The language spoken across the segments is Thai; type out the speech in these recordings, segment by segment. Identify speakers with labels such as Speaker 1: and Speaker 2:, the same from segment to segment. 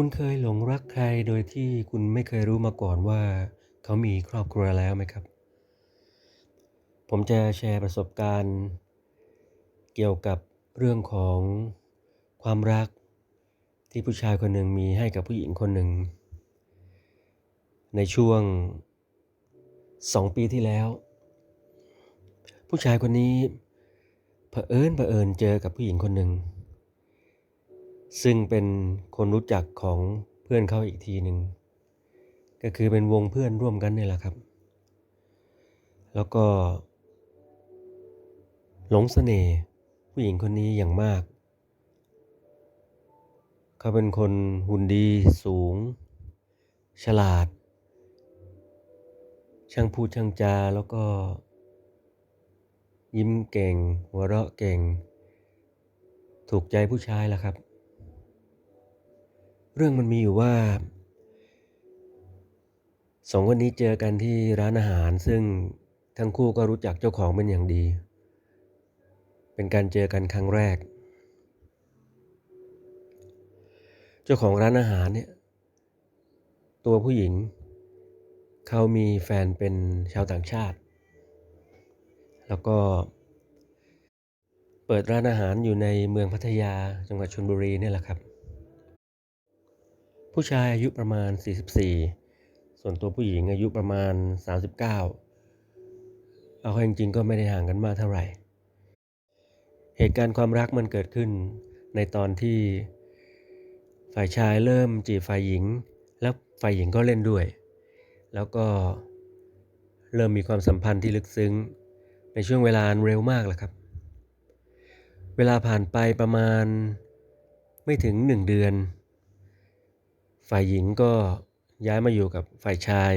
Speaker 1: คุณเคยหลงรักใครโดยที่คุณไม่เคยรู้มาก่อนว่า เขามีครอบครัวแล้วไหมครับ?ผมจะแชร์ประสบการณ์ เกี่ยวกับเรื่องของความรักที่ผู้ชายคนหนึ่งมีให้กับผู้หญิงคนหนึ่ง ในช่วง2ปีที่แล้ว ผู้ชายคนนี้เผอิญเผอิญเจอกับผู้หญิงคนหนึ่ง ซึ่งเป็นคนรู้จักของเพื่อนเขาอีกทีหนึ่งก็คือเป็นวงเพื่อนร่วมกันเนี่ยแหละครับ แล้วก็หลงเสน่ห์ผู้หญิงคนนี้อย่างมาก เขาเป็นคนหุ่นดีสูง ฉลาด ช่างพูดช่างจาแล้วก็ ยิ้มเก่ง หัวเราะเก่ง ถูกใจผู้ชายแหละครับ เรื่องมันมีอยู่ว่า2คนนี้เจอกันที่ร้านอาหาร ซึ่งทั้งคู่ก็รู้จักเจ้าของเป็นอย่างดี เป็นการเจอกันครั้งแรก เจ้าของร้านอาหารเนี่ย ตัวผู้หญิง เขามีแฟนเป็นชาวต่างชาติ แล้วก็ เปิดร้านอาหารอยู่ในเมืองพัทยาจังหวัดชลบุรีเนี่ยแหละครับ ผู้ชายอายุประมาณ 44 ส่วนตัวผู้หญิงอายุประมาณ 39 เอาเข้าจริงๆก็ไม่ได้ห่างกันมากเท่าไหร่ เหตุการณ์ความรักมันเกิดขึ้นในตอนที่ฝ่ายชายเริ่มจีบฝ่ายหญิง แล้วฝ่ายหญิงก็เล่นด้วย แล้วก็เริ่มมีความสัมพันธ์ที่ลึกซึ้ง ในช่วงเวลาเร็วมากแหละครับ เวลาผ่านไปประมาณไม่ถึง1เดือน ฝ่ายหญิงก็ย้ายมาอยู่กับฝ่ายชาย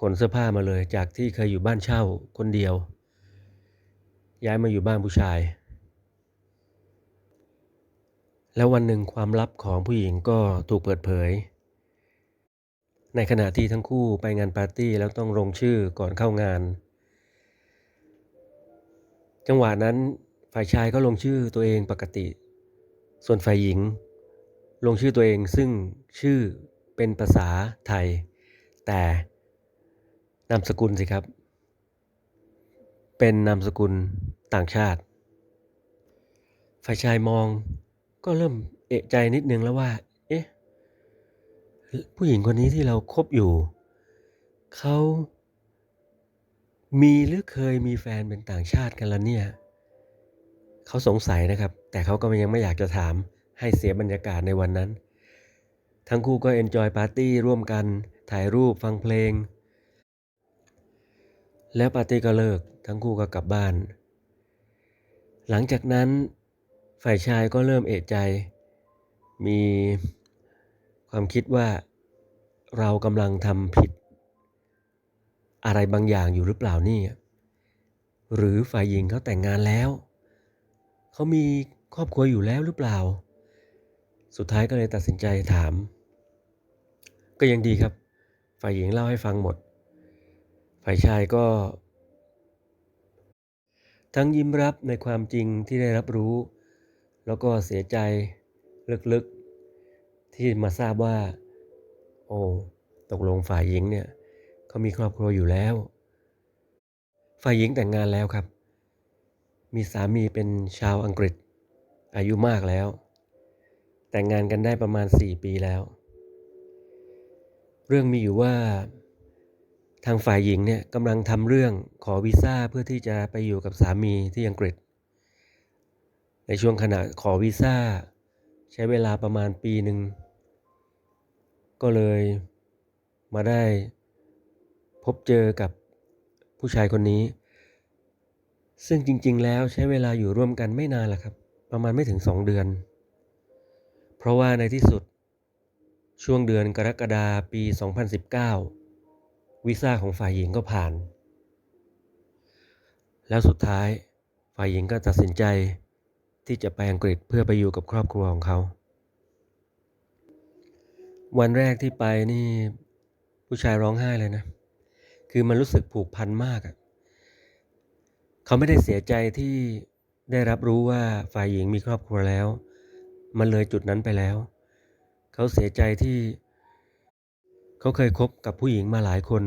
Speaker 1: ขนเสื้อผ้ามาเลยจากที่เคยอยู่บ้านเช่าคนเดียว ย้ายมาอยู่บ้านผู้ชาย แล้ววันหนึ่งความลับของผู้หญิงก็ถูกเปิดเผย ในขณะที่ทั้งคู่ไปงานปาร์ตี้แล้วต้องลงชื่อก่อนเข้างาน จังหวะนั้นฝ่ายชายก็ลงชื่อตัวเองปกติ ส่วนฝ่ายหญิง ลงชื่อตัวเองซึ่งชื่อเป็นภาษาไทย แต่นามสกุลสิครับ เป็นนามสกุลต่างชาติ ฝ่ายชายมองก็เริ่มเอะใจนิดนึงแล้วว่า เอ๊ะ ผู้หญิงคนนี้ที่เราคบอยู่ เขามีหรือเคยมีแฟนเป็นต่างชาติกันแล่ะเนี่ย เขาสงสัยนะครับ แต่เขาก็ยังไม่อยากจะถาม ให้เสียบรรยากาศในวันนั้น ทั้งคู่ก็เอนจอยปาร์ตี้ร่วมกันถ่ายรูปฟังเพลง แล้วปาร์ตี้ก็เลิก ทั้งคู่ก็กลับบ้าน หลังจากนั้นฝ่ายชายก็เริ่มเอะใจ มีความคิดว่าเรากำลังทำผิด อะไรบางอย่างอยู่หรือเปล่านี่ หรือฝ่ายหญิงเขาแต่งงานแล้ว เขามีครอบครัวอยู่แล้วหรือเปล่า สุดท้ายก็เลยตัดสินใจถาม ก็ยังดีครับ ฝ่ายหญิงเล่าให้ฟังหมด ฝ่ายชายก็ ทั้งยิ้มรับในความจริงที่ได้รับรู้ แล้วก็เสียใจลึกๆ ที่มาทราบว่า โอ้ตกลงฝ่ายหญิงเนี่ยเขามีครอบครัวอยู่แล้ว ฝ่ายหญิงแต่งงานแล้วครับ มีสามีเป็นชาวอังกฤษอายุมากแล้ว แต่งงานกันได้ประมาณ 4 ปีแล้ว เรื่องมีอยู่ว่าทางฝ่ายหญิงเนี่ยกำลังทำเรื่องขอวีซ่าเพื่อที่จะไปอยู่กับสามีที่อังกฤษ ในช่วงขณะขอวีซ่า ใช้เวลาประมาณปีหนึ่ง ก็เลยมาได้พบเจอกับผู้ชายคนนี้ ซึ่งจริงๆแล้วใช้เวลาอยู่ร่วมกันไม่นานหรอกครับ ประมาณไม่ถึง 2 เดือน เพราะว่าในที่สุด ช่วงเดือนกรกฎาปี 2019 วีซ่าของฝ่ายหญิงก็ผ่าน แล้วสุดท้ายฝ่ายหญิงก็ตัดสินใจที่จะไปอังกฤษเพื่อไปอยู่กับครอบครัวของเขา วันแรกที่ไปนี่ผู้ชายร้องไห้เลยนะ คือมันรู้สึกผูกพันมากอะเขาไม่ได้เสียใจที่ได้รับรู้ว่าฝ่ายหญิงมีครอบครัวแล้ว มันเลยจุดนั้นไปแล้ว เขาเสียใจที่ เขาเคยคบกับผู้หญิงมาหลายคน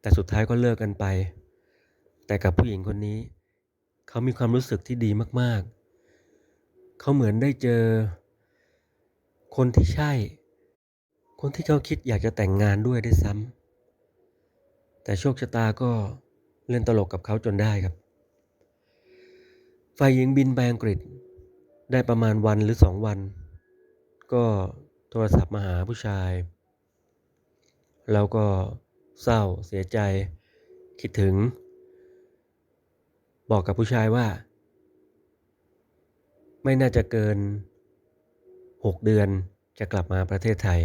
Speaker 1: แต่สุดท้ายก็เลิกกันไป แต่กับผู้หญิงคนนี้ เขามีความรู้สึกที่ดีมาก ๆ เขาเหมือนได้เจอ คนที่ใช่ คนที่เขาคิดอยากจะแต่งงานด้วยได้ซ้ำแต่โชคชะตาก็เล่นตลกกับเขาจนได้ครับฝ่ายหญิงบินไปอังกฤษ ได้ประมาณวันหรือสองวัน ก็โทรศัพท์มาหาผู้ชาย แล้วก็เศร้าเสียใจ คิดถึง บอกกับผู้ชายว่า ไม่น่าจะเกิน6เดือนจะกลับมาประเทศไทย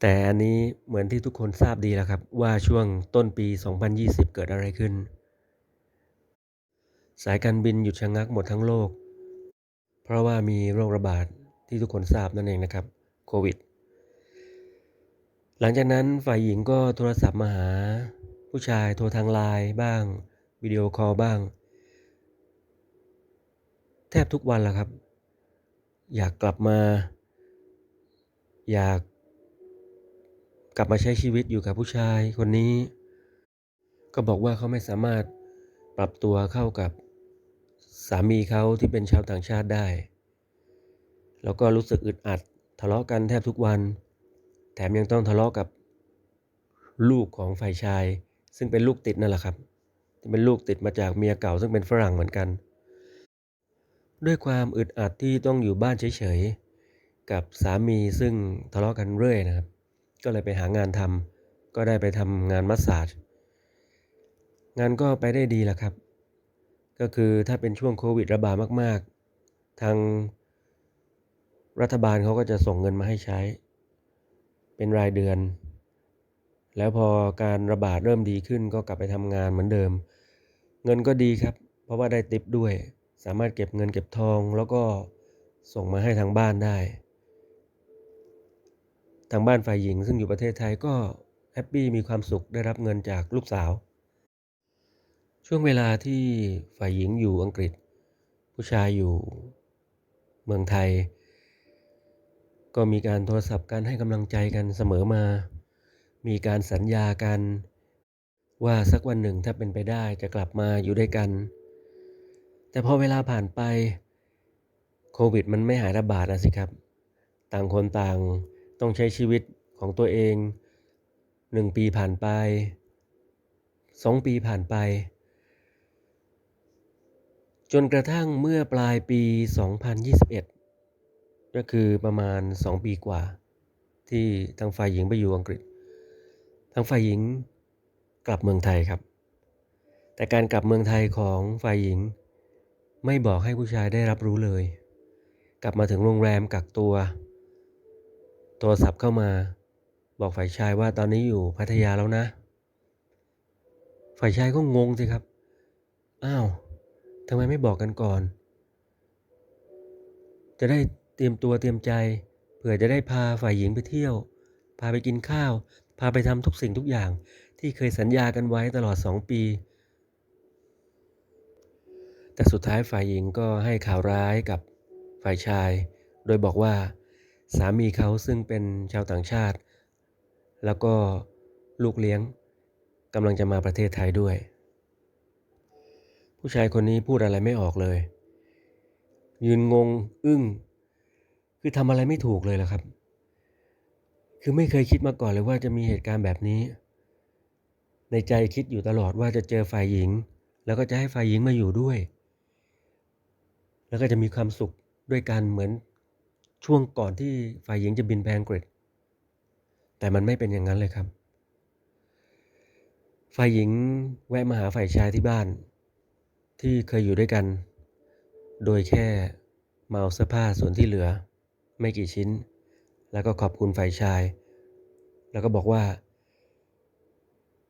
Speaker 1: แต่อันนี้เหมือนที่ทุกคนทราบดีแล้วครับว่าช่วงต้นปี 2020 เกิดอะไรขึ้น สายการบินหยุดชะงักหมดทั้งโลก เพราะว่ามีโรคระบาดที่ทุกคนทราบนั่นเองนะครับโควิด หลังจากนั้นฝ่ายหญิงก็โทรศัพท์มาหา ผู้ชายโทรทางไลน์บ้าง วิดีโอคอลบ้าง แทบทุกวันละครับ อยากกลับมา อยากกลับมาใช้ชีวิตอยู่กับผู้ชายคนนี้ ก็บอกว่าเขาไม่สามารถปรับตัวเข้ากับ สามีเขาที่เป็นชาวต่างชาติได้ แล้วก็รู้สึกอึดอัด ทะเลาะกันแทบทุกวัน แถมยังต้องทะเลาะกับลูกของฝ่ายชาย ซึ่งเป็นลูกติดนั่นแหละครับที่เป็นลูกติดมาจากเมียเก่าซึ่งเป็นฝรั่งเหมือนกัน ด้วยความอึดอัดที่ต้องอยู่บ้านเฉยๆ กับสามีซึ่งทะเลาะกันเรื่อยนะครับ ก็เลยไปหางานทำก็ได้ไปทำงานมัสซาจงานก็ไปได้ดีแหละครับ ก็คือถ้าเป็นช่วงโควิดระบาดมากๆ ทางรัฐบาลเขาก็จะส่งเงินมาให้ใช้ เป็นรายเดือน แล้วพอการระบาดเริ่มดีขึ้นก็กลับไปทำงานเหมือนเดิม เงินก็ดีครับ เพราะว่าได้ติปด้วย สามารถเก็บเงินเก็บทองแล้วก็ส่งมาให้ทางบ้านได้ ทางบ้านฝ่ายหญิงซึ่งอยู่ประเทศไทยก็แฮปปี้มีความสุขได้รับเงินจากลูกสาว ช่วงเวลาที่ฝ่ายหญิงอยู่อังกฤษ ผู้ชายอยู่เมืองไทย ก็มีการโทรศัพท์กันให้กำลังใจกันเสมอมา มีการสัญญากัน ว่าสักวันหนึ่งถ้าเป็นไปได้จะกลับมาอยู่ด้วยกัน แต่พอเวลาผ่านไปโควิดมันไม่หายระบาดนะสิครับ ต่างคนต่างต้องใช้ชีวิตของตัวเองหนึ่งปีผ่านไปสองปีผ่านไป จนกระทั่งเมื่อปลายปี 2021 ก็คือประมาณ 2 ปีกว่า ที่ทางฝ่ายหญิงไปอยู่อังกฤษ ทางฝ่ายหญิงกลับเมืองไทยครับ แต่การกลับเมืองไทยของฝ่ายหญิง ไม่บอกให้ผู้ชายได้รับรู้เลย กลับมาถึงโรงแรมกักตัว โทรศัพท์เข้ามาบอกฝ่ายชายว่าตอนนี้อยู่พัทยาแล้วนะ ฝ่ายชายก็งงสิครับ อ้าว ทำไมไม่บอกกันก่อน จะได้เตรียมตัวเตรียมใจ เผื่อจะได้พาฝ่ายหญิงไปเที่ยว พาไปกินข้าว พาไปทำทุกสิ่งทุกอย่างที่เคยสัญญากันไว้ตลอดสองปี แต่สุดท้ายฝ่ายหญิงก็ให้ข่าวร้ายกับฝ่ายชาย โดยบอกว่าสามีเขาซึ่งเป็นชาวต่างชาติ แล้วก็ลูกเลี้ยงกำลังจะมาประเทศไทยด้วย ผู้ชายคนนี้พูดอะไรไม่ออกเลย ยืนงงอึ้ง คือทำอะไรไม่ถูกเลยล่ะครับ คือไม่เคยคิดมาก่อนเลยว่าจะมีเหตุการณ์แบบนี้ ในใจคิดอยู่ตลอดว่าจะเจอฝ่ายหญิง แล้วก็จะให้ฝ่ายหญิงมาอยู่ด้วย แล้วก็จะมีความสุขด้วยกันเหมือนช่วงก่อนที่ฝ่ายหญิงจะบินไปอังกฤษ แต่มันไม่เป็นอย่างนั้นเลยครับ ฝ่ายหญิงแวะมาหาฝ่ายชายที่บ้าน ที่เคยอยู่ด้วยกัน โดยแค่มาเอาเสื้อผ้าส่วนที่เหลือ ไม่กี่ชิ้น แล้วก็ขอบคุณฝ่ายชาย แล้วก็บอกว่า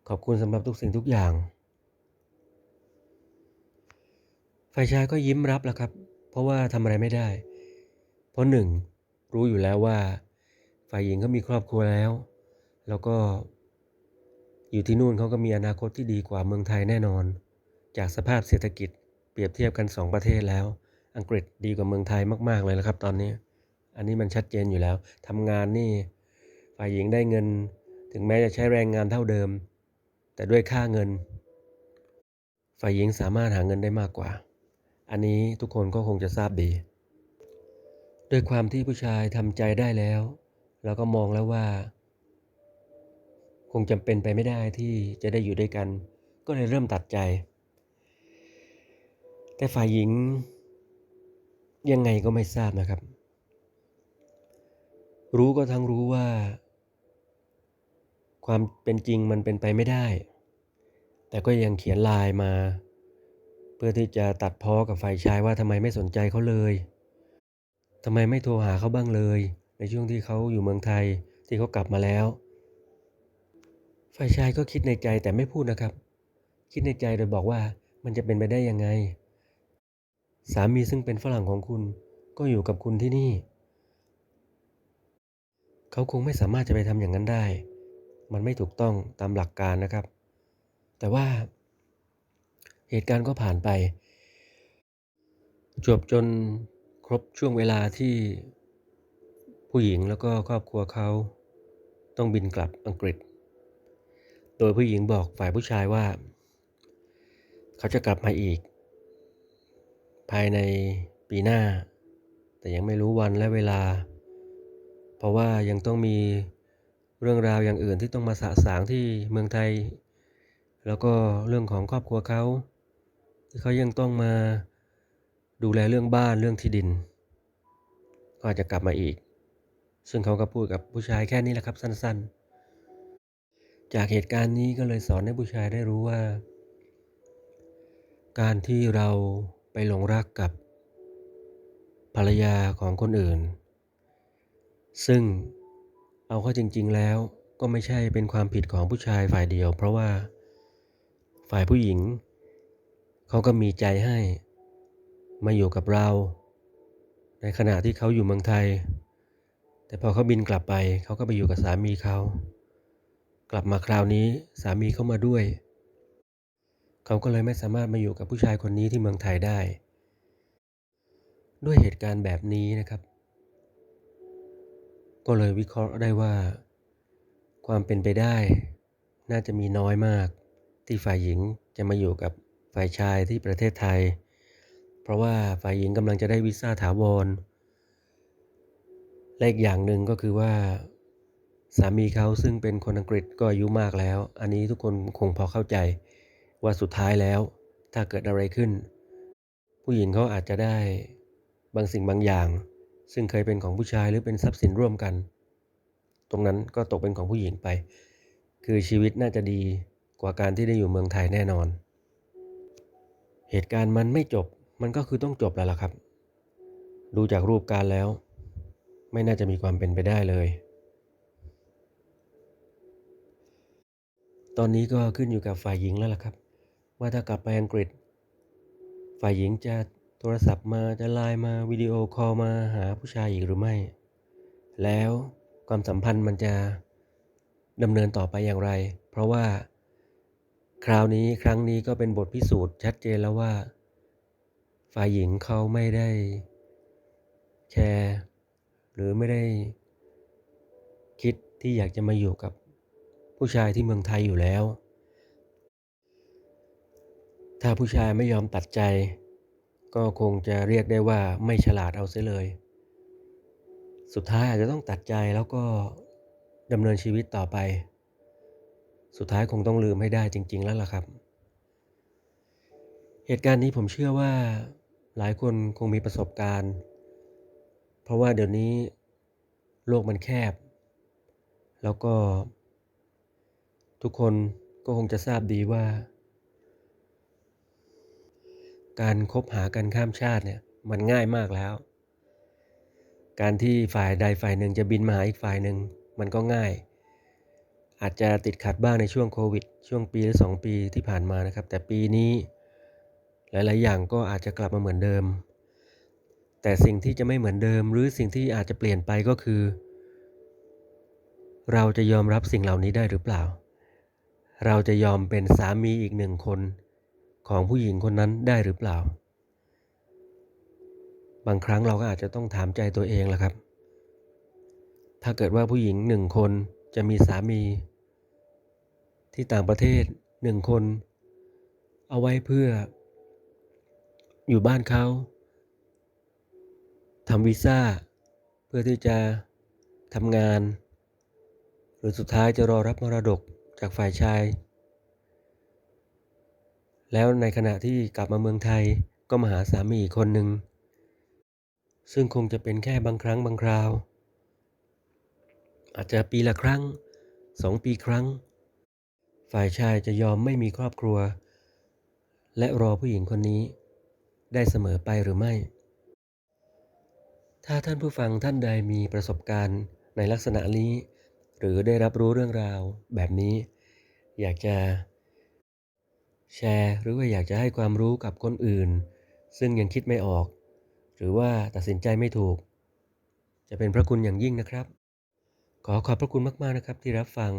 Speaker 1: ขอบคุณสำหรับทุกสิ่งทุกอย่าง ฝ่ายชายก็ยิ้มรับแล้วครับ เพราะว่าทำอะไรไม่ได้ เพราะหนึ่งรู้อยู่แล้วว่า ฝ่ายหญิงเขามีครอบครัวแล้ว แล้วก็อยู่ที่นู่นเขาก็มีอนาคตที่ดีกว่าเมืองไทยแน่นอน จากสภาพเศรษฐกิจเปรียบเทียบกัน 2 ประเทศแล้ว อังกฤษดีกว่าเมืองไทยมาก ๆ เลยนะครับตอนนี้ อันนี้มันชัดเจนอยู่แล้วทำงานนี่ฝ่ายหญิงได้เงิน ถึงแม้จะใช้แรงงานเท่าเดิม แต่ด้วยค่าเงิน ฝ่ายหญิงสามารถหาเงินได้มากกว่า อันนี้ทุกคนก็คงจะทราบดี ด้วยความที่ผู้ชายทำใจได้แล้ว แล้วก็มองแล้วว่า คงจำเป็นไปไม่ได้ที่จะได้อยู่ด้วยกัน ก็เลยเริ่มตัดใจ แต่ฝ่ายหญิงยังไงก็ไม่ทราบนะครับ รู้ก็ทั้งรู้ว่า ความเป็นจริงมันเป็นไปไม่ได้ แต่ก็ยังเขียนลน์มา เพื่อที่จะตัดพ้อกับฝ่ายชายว่าทำไมไม่สนใจเขาเลยทำไมไม่โทรหาเขาบ้างเลย ในช่วงที่เขาอยู่เมืองไทยที่เขากลับมาแล้ว ฝ่ายชายก็คิดในใจแต่ไม่พูดนะครับ คิดในใจโดยบอกว่ามันจะเป็นไปได้ยังไง สามีซึ่งเป็นฝรั่งของคุณก็อยู่กับคุณที่นี่ เขาคงไม่สามารถจะไปทำอย่างนั้นได้ มันไม่ถูกต้องตามหลักการนะครับ แต่ว่า เหตุการณ์ก็ผ่านไป จบจนครบช่วงเวลาที่ผู้หญิงแล้วก็ครอบครัวเขาต้องบินกลับอังกฤษ โดยผู้หญิงบอกฝ่ายผู้ชายว่า เขาจะกลับมาอีก ภายในปีหน้า แต่ยังไม่รู้วันและเวลา เพราะว่ายังต้องมีเรื่องราวอย่างอื่นที่ต้องมาสะสางที่เมืองไทย แล้วก็เรื่องของครอบครัวเขาที่เขายังต้องมาดูแลเรื่องบ้านเรื่องที่ดิน ก็อาจจะกลับมาอีก ซึ่งเขาก็พูดกับผู้ชายแค่นี้แหละครับสั้นๆ จากเหตุการณ์นี้ก็เลยสอนให้ผู้ชายได้รู้ว่า การที่เรา ไปหลงรักกับภรรยาของคนอื่น ซึ่งเอาเข้าจริง ๆ แล้วก็ไม่ใช่เป็นความผิดของผู้ชายฝ่ายเดียว เพราะว่าฝ่ายผู้หญิง เขาก็มีใจให้มาอยู่กับเรา ในขณะที่เขาอยู่เมืองไทย แต่พอเขาบินกลับไปเขาก็ไปอยู่กับสามีเขา กลับมาคราวนี้สามีเขามาด้วย เขาก็เลยไม่สามารถมาอยู่กับผู้ชายคนนี้ที่เมืองไทยได้ ด้วยเหตุการณ์แบบนี้นะครับ ก็เลยวิเคราะห์ได้ว่า ความเป็นไปได้ น่าจะมีน้อยมาก ที่ฝ่ายหญิงจะมาอยู่กับฝ่ายชายที่ประเทศไทย เพราะว่าฝ่ายหญิงกำลังจะได้วีซ่าถาวรและอีกอย่างหนึ่งก็คือว่าสามีเขาซึ่งเป็นคนอังกฤษก็อายุมากแล้ว อันนี้ทุกคนคงพอเข้าใจ ว่าสุดท้ายแล้วถ้าเกิดอะไรขึ้น ผู้หญิงเขาอาจจะได้บางสิ่งบางอย่าง ซึ่งเคยเป็นของผู้ชายหรือเป็นทรัพย์สินร่วมกัน ตรงนั้นก็ตกเป็นของผู้หญิงไป คือชีวิตน่าจะดีกว่าการที่ได้อยู่เมืองไทยแน่นอน เหตุการณ์มันไม่จบมันก็คือต้องจบแล้วล่ะครับ ดูจากรูปการแล้ว ไม่น่าจะมีความเป็นไปได้เลย ตอนนี้ก็ขึ้นอยู่กับฝ่ายหญิงแล้วล่ะครับ ว่าถ้ากลับไปอังกฤษ ฝ่ายหญิงจะโทรศัพท์มาจะไลน์มาวิดีโอคอลมาหาผู้ชายอีกหรือไม่ แล้วความสัมพันธ์มันจะดำเนินต่อไปอย่างไร เพราะว่าคราวนี้ครั้งนี้ก็เป็นบทพิสูจน์ชัดเจนแล้วว่า ฝ่ายหญิงเขาไม่ได้แคร์หรือไม่ได้คิดที่อยากจะมาอยู่กับผู้ชายที่เมืองไทยอยู่แล้ว ถ้าผู้ชายไม่ยอมตัดใจ ก็คงจะเรียกได้ว่าไม่ฉลาดเอาเสียเลย สุดท้ายอาจจะต้องตัดใจแล้วก็ดำเนินชีวิตต่อไป สุดท้ายคงต้องลืมให้ได้จริง ๆ แล้วล่ะครับ เหตุการณ์นี้ผมเชื่อว่าหลายคนคงมีประสบการณ์ เพราะว่าเดี๋ยวนี้โลกมันแคบ แล้วก็ ทุกคนก็คงจะทราบดีว่า การคบหากันข้ามชาติเนี่ยมันง่ายมากแล้ว การที่ฝ่ายใดฝ่ายหนึ่งจะบินมาหาอีกฝ่ายหนึ่งมันก็ง่าย อาจจะติดขัดบ้างในช่วงโควิด ช่วงปีหรือสองปีที่ผ่านมานะครับ แต่ปีนี้หลาย ๆ อย่างก็อาจจะกลับมาเหมือนเดิม แต่สิ่งที่จะไม่เหมือนเดิม หรือสิ่งที่อาจจะเปลี่ยนไปก็คือ เราจะยอมรับสิ่งเหล่านี้ได้หรือเปล่า เราจะยอมเป็นสามีอีกหนึ่งคน ของผู้หญิงคนนั้นได้หรือเปล่า บางครั้งเราก็อาจจะต้องถามใจตัวเองแหละครับ ถ้าเกิดว่าผู้หญิงหนึ่งคนจะมีสามี ที่ต่างประเทศหนึ่งคน เอาไว้เพื่อ อยู่บ้านเขาทำวีซ่า เพื่อที่จะทำงาน หรือสุดท้ายจะรอรับมรดกจากฝ่ายชาย แล้วในขณะที่กลับมาเมืองไทยก็มาหาสามีอีกคนหนึ่ง ซึ่งคงจะเป็นแค่บางครั้งบางคราว อาจจะปีละครั้งสองปีครั้ง ฝ่ายชายจะยอมไม่มีครอบครัว และรอผู้หญิงคนนี้ ได้เสมอไปหรือไม่ ถ้าท่านผู้ฟังท่านใดมีประสบการณ์ในลักษณะนี้ หรือได้รับรู้เรื่องราวแบบนี้ อยากจะ แชร์หรือว่าอยากจะให้ความรู้กับคนอื่น ซึ่งยังคิดไม่ออก หรือว่าตัดสินใจไม่ถูก จะเป็นพระคุณอย่างยิ่งนะครับ ขอขอบพระคุณมากๆนะครับที่รับฟัง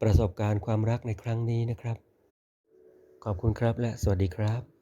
Speaker 1: ประสบการณ์ความรักในครั้งนี้นะครับ ขอบคุณครับและสวัสดีครับ